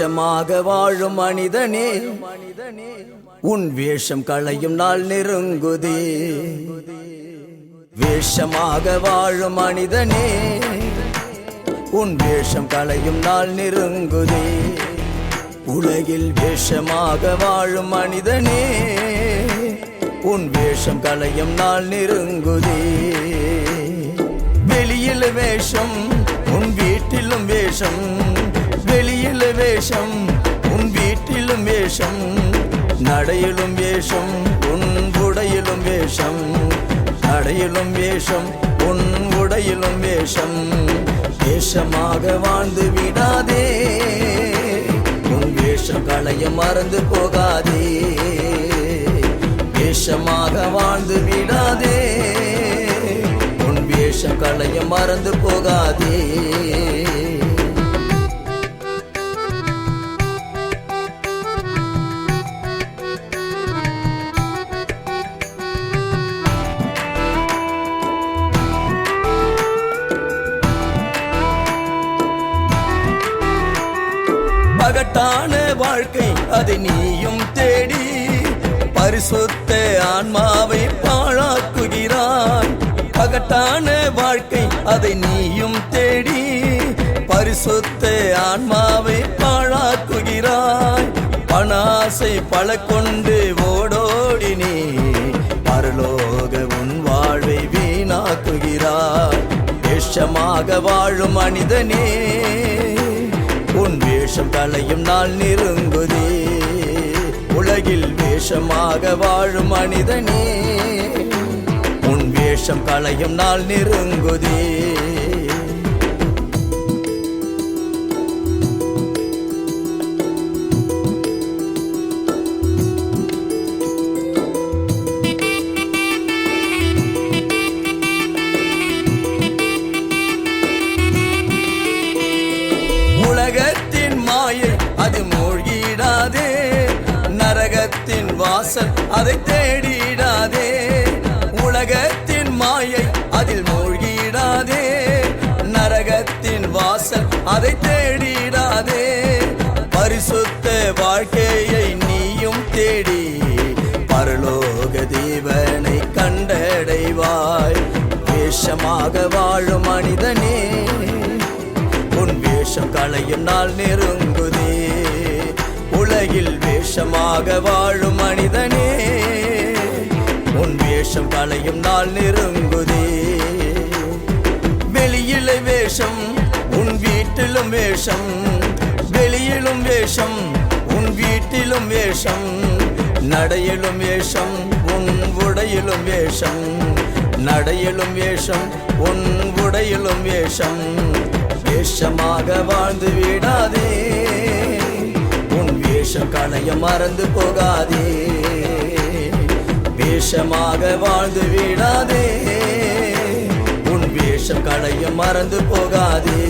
வேஷமாக வாழும் மனிதனே உன் வேஷம் களையும் நாள் நெருங்குதே. வேஷமாக வாழும் மனிதனே உன் வேஷம் களையும் நாள் நெருங்குதே. உலகில் வேஷமாக வாழும் மனிதனே உன் வேஷம் களையும் நாள் நெருங்குதே. வெளியில் வேஷம் உன் வீட்டிலும் வேஷம் வெளியில வேஷம் உன் வீட்டிலும் வேஷம் நடையிலும் வேஷம் உன் உடையிலும் வேஷம் நடையிலும் வேஷம் உன் உடையிலும் வேஷம். வேஷமாக வாழ்ந்து விடாதே உன் வேஷம் களைய மறந்து போகாதே. வேஷமாக வாழ்ந்து விடாதே உன் வேஷம் களைய மறந்து போகாதே. பகட்டான வாழ்க்கை அதை நீயும் தேடி பரிசுத்த ஆன்மாவை பாழாக்குகிறான். பகட்டான வாழ்க்கை அதை நீயும் தேடி பரிசுத்த ஆன்மாவை பாழாக்குகிறாய். பணாசை பல கொண்டு ஓடோடி நீ. பரலோக உன் வாழ்வை வீணாக்குகிறாய். வேஷமாக வாழும் மனிதனே. உன் வேஷம் களையும் நாள் நெருங்குதே. உலகில் வேஷமாக வாழும் மனிதனே. உன் வேஷம் களையும் நாள் நெருங்குதே. அது மூழ்கிடாதே. நரகத்தின் வாசல் அதை தேடிடாதே. உலகத்தின் மாயை அதில் மூழ்கிடாதே. நரகத்தின் வாசல் அதை தேடிடாதே. பரிசுத்த வாழ்க்கையை நீயும் தேடி. பரலோக தேவனை கண்டடைவாய். வேஷமாக வாழும் மனிதனே. உன் வேஷம் களையும் நாள் நெருங்குதே. உலகில் வேஷமாக வாழும் மனிதனே உன் வேஷம் களையும் நாள் நெருங்குதே. வெளியில வேஷம் உன் வீட்டிலும் வேஷம். வெளியிலும் வேஷம் உன் வீட்டிலும் வேஷம். நடையிலும் வேஷம் உன் உடையிலும் வேஷம். நடையிலும் வேஷம் உன் உடையிலும் வேஷம். வேஷமாக வாழ்ந்து விடாதே. வேஷம் களைய மறந்து போகாதே. வேஷமாக வாழ்ந்து விடாதே உன் வேஷம் களைய மறந்து போகாதே.